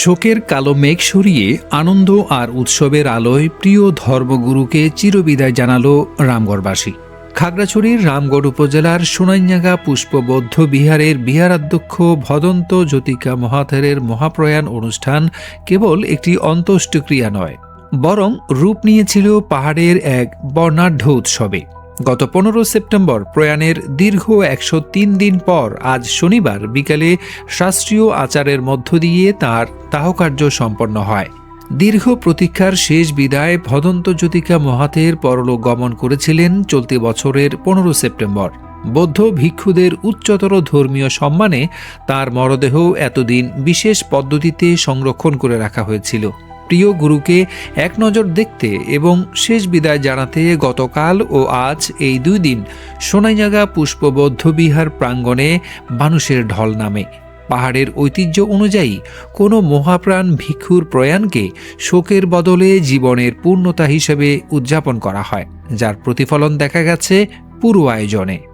শোকের কালো মেঘ সরিয়ে আনন্দ আর উৎসবের আলোয় প্রিয় ধর্মগুরুকে চিরবিদায় জানালো রামগড়বাসী। খাগড়াছড়ির রামগড় উপজেলার সোনাইনাগা পুষ্পবদ্ধ বিহারের বিহারাধ্যক্ষ ভদন্ত জ্যোতিকা মহাথেরের মহাপ্রয়াণ অনুষ্ঠান কেবল একটি অন্ত্যেষ্টিক্রিয়া নয়, বরং রূপ নিয়েছিল পাহাড়ের এক বর্ণাঢ্য উৎসবে। গত পনেরো সেপ্টেম্বর প্রয়াণের দীর্ঘ একশো তিন দিন পর আজ শনিবার বিকালে শাস্ত্রীয় আচারের মধ্য দিয়ে তার দাহকার্য সম্পন্ন হয়। দীর্ঘ প্রতীক্ষার শেষ বিদায় ভদন্ত জ্যোতিকা মহাতের পরলোক গমন করেছিলেন চলতি বছরের পনেরো সেপ্টেম্বর। বৌদ্ধ ভিক্ষুদের উচ্চতর ধর্মীয় সম্মানে তার মরদেহ এতদিন বিশেষ পদ্ধতিতে সংরক্ষণ করে রাখা হয়েছিল। প্রিয় গুরুকে এক নজর দেখতে এবং শেষ বিদায় জানাতে গতকাল ও আজ এই দুই দিন সোনাইজাগা পুষ্পবদ্ধ বিহার প্রাঙ্গণে মানুষের ঢল নামে। পাহাড়ের ঐতিহ্য অনুযায়ী কোনো মহাপ্রাণ ভিক্ষুর প্রয়াণকে শোকের বদলে জীবনের পূর্ণতা হিসেবে উদযাপন করা হয়, যার প্রতিফলন দেখা গেছে পুরো আয়োজনে।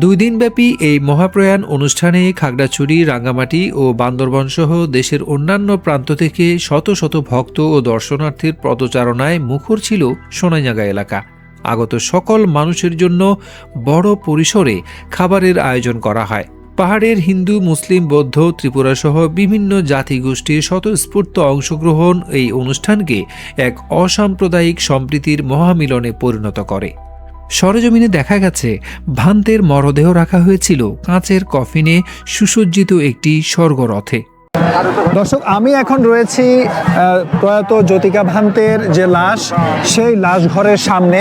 দুই দিনব্যাপী এই মহাপ্রয়াণ অনুষ্ঠানে খাগড়াছড়ি, রাঙ্গামাটি ও বান্দরবন সহ দেশের অন্যান্য প্রান্ত থেকে শত শত ভক্ত ও দর্শনার্থীর পদচারণায় মুখর ছিল সোনাইজাগা এলাকা। আগত সকল মানুষের জন্য বড় পরিসরে খাবারের আয়োজন করা হয়। পাহাড়ের হিন্দু, মুসলিম, বৌদ্ধ ত্রিপুরা সহ বিভিন্ন জাতিগোষ্ঠীর স্বতঃস্ফূর্ত অংশগ্রহণ এই অনুষ্ঠানকে এক অসাম্প্রদায়িক সম্প্রীতির মহামিলনে পরিণত করে। সরেজমিনে দেখা গেছে, ভান্তের মরদেহ রাখা হয়েছিল কাঁচের কফিনে সুসজ্জিত একটি স্বর্গরথে। দর্শক, আমি এখন রয়েছি প্রয়াত জ্যোতিকা ভান্তের যে লাশ, সেই লাশ ঘরের সামনে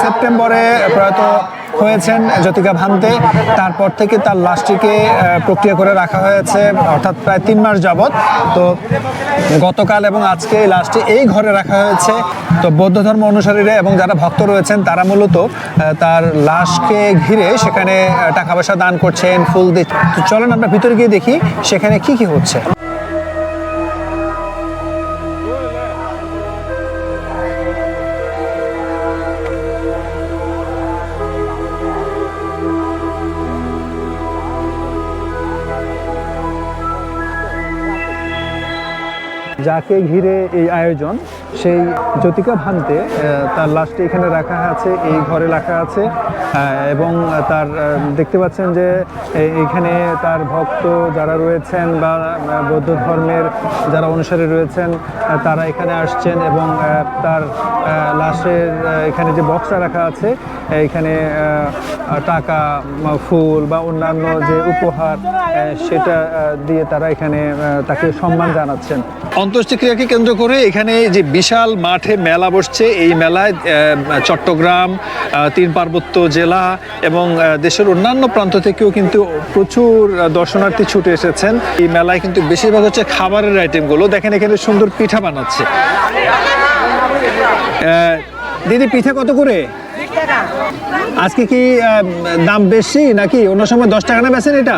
সেপ্টেম্বরে প্রয়াত হয়েছেন জ্যোতিকা ভান্তে। তারপর থেকে তার লাশটিকে প্রক্রিয়া করে রাখা হয়েছে, অর্থাৎ প্রায় তিন মাস যাবৎ। তো গতকাল এবং আজকে এই লাশটি এই ঘরে রাখা হয়েছে। তো বৌদ্ধ ধর্ম অনুসারীরা এবং যারা ভক্ত রয়েছেন, তারা মূলত তার লাশকে ঘিরে সেখানে টাকা পয়সা দান করছেন, ফুল দিচ্ছেন। তো চলেন আমরা ভিতরে গিয়ে দেখি সেখানে কি কি হচ্ছে। যাকে ঘিরে এই আয়োজন, সেই জ্যোতিকা ভান্তে তার লাশটি এখানে রাখা আছে, এই ঘরে রাখা আছে এবং তার দেখতে পাচ্ছেন যে এখানে তার ভক্ত যারা রয়েছেন বা বৌদ্ধ ধর্মের যারা অনুসারী রয়েছেন তারা এখানে আসছেন এবং তার লাশের এখানে যে বক্সটা রাখা আছে, এখানে টাকা ফুল বা অন্যান্য যে উপহার সেটা দিয়ে তারা এখানে তাকে সম্মান জানাচ্ছেন। অন্ত্যেষ্টিক্রিয়াকে কেন্দ্র করে এখানে যে বিশাল মাঠে মেলা বসছে, এই মেলায় চট্টগ্রাম তিন পার্বত্য জেলা এবং দেশের অন্যান্য প্রান্ত থেকেও কিন্তু প্রচুর দর্শনার্থী ছুটে এসেছেন। এই মেলায় কিন্তু বেশিরভাগ হচ্ছে খাবারের আইটেমগুলো দেখেন এখানে সুন্দর পিঠা বানাচ্ছে। দিদি, পিঠা কত করে? আজকে কি দাম বেশি নাকি? অন্য সময় দশ টাকা না বেছেন এটা?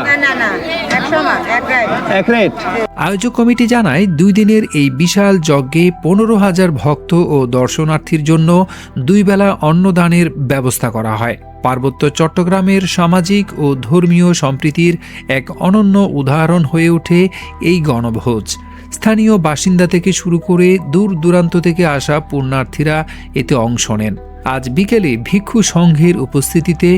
এক রেট আয়োজক কমিটি জানায় দুই দিনের এই বিশাল যজ্ঞে পনেরো হাজার ভক্ত ও দর্শনার্থীর জন্য দুই বেলা অন্নদানের ব্যবস্থা করা হয়। পার্বত্য চট্টগ্রামের সামাজিক ও ধর্মীয় সম্প্রীতির এক অনন্য উদাহরণ হয়ে ওঠে এই গণভোজ। স্থানীয় বাসিন্দা থেকে শুরু করে দূর দূরান্ত থেকে আসা পুণ্যার্থীরা এতে অংশ নেন। আজ বিকেলে ভিক্ষু সংঘের উপস্থিতিতে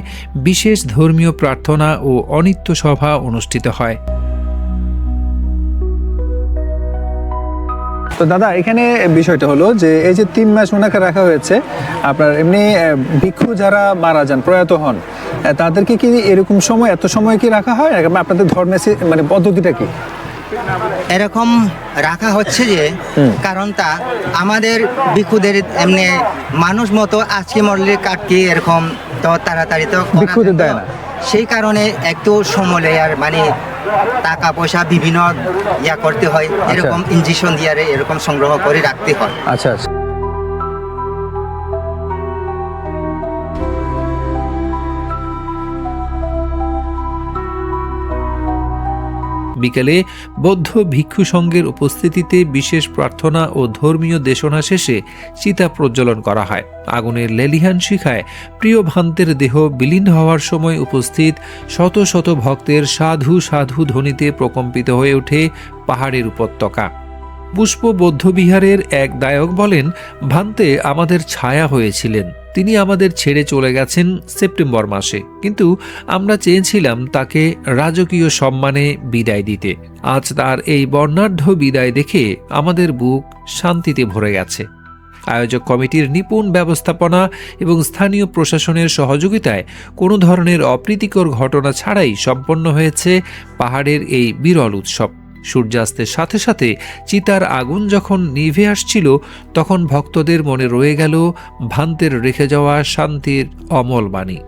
বিশেষ ধর্মীয় প্রার্থনা ও অনিত্য সভা অনুষ্ঠিত হয়। তো দাদা, এখানে বিষয়টা হলো যে এই যে তিন মাস ওনাকে রাখা হয়েছে, আপনার এমনি ভিক্ষু যারা মারা যান, প্রয়াত হন তাদেরকে কি এরকম সময়, এত সময় কি রাখা হয়? আপনাদের ধর্মের মানে পদ্ধতিটা কি? এরকম রাখা হচ্ছে যে কারণটা আমাদের ভিক্ষুদের এমনি মানুষ মতো আজকে মরলে কাটকে এরকম তো তাড়াতাড়ি তো করা ভিক্ষুদের দেয় না। সেই কারণে একটু সময় আর মানে টাকা পয়সা বিভিন্ন ইয়া করতে হয় এরকম ইঞ্জেকশন দিয়ে এরকম সংগ্রহ করে রাখতে হয়। আচ্ছা আচ্ছা। বিকেলে বৌদ্ধ ভিক্ষু সংঘের উপস্থিতিতে বিশেষ প্রার্থনা ও ধর্মীয় দেশনা শেষে চিতা প্রজ্বলন করা হয়। আগুনের লেলিহান শিখায় প্রিয় ভান্তের দেহ বিলীন হওয়ার সময় উপস্থিত শত শত ভক্তের সাধু সাধু ধ্বনিতে প্রকম্পিত হয়ে ওঠে পাহাড়ের উপত্যকা। পুষ্প বৌদ্ধবিহারের এক দায়ক বলেন, ভান্তে, আমাদের ছায়া হয়েছিলেন। তিনি আমাদের ছেড়ে চলে গেছেন সেপ্টেম্বর মাসে। কিন্তু আমরা চেয়েছিলাম তাকে রাজকীয় সম্মানে বিদায় দিতে। আজ তার এই বর্ণাঢ্য বিদায় দেখে আমাদের বুক শান্তিতে ভরে গেছে। আয়োজক কমিটির নিপুণ ব্যবস্থাপনা এবং স্থানীয় প্রশাসনের সহযোগিতায় কোনো ধরনের অপ্রীতিকর ঘটনা ছাড়াই সম্পন্ন হয়েছে পাহাড়ের এই বিরল উৎসব। সূর্যাস্তের সাথে সাথে চিতার আগুন যখন নিভে আসছিল, তখন ভক্তদের মনে রয়ে গেল, ভান্তের রেখে যাওয়া শান্তির অমল বাণী।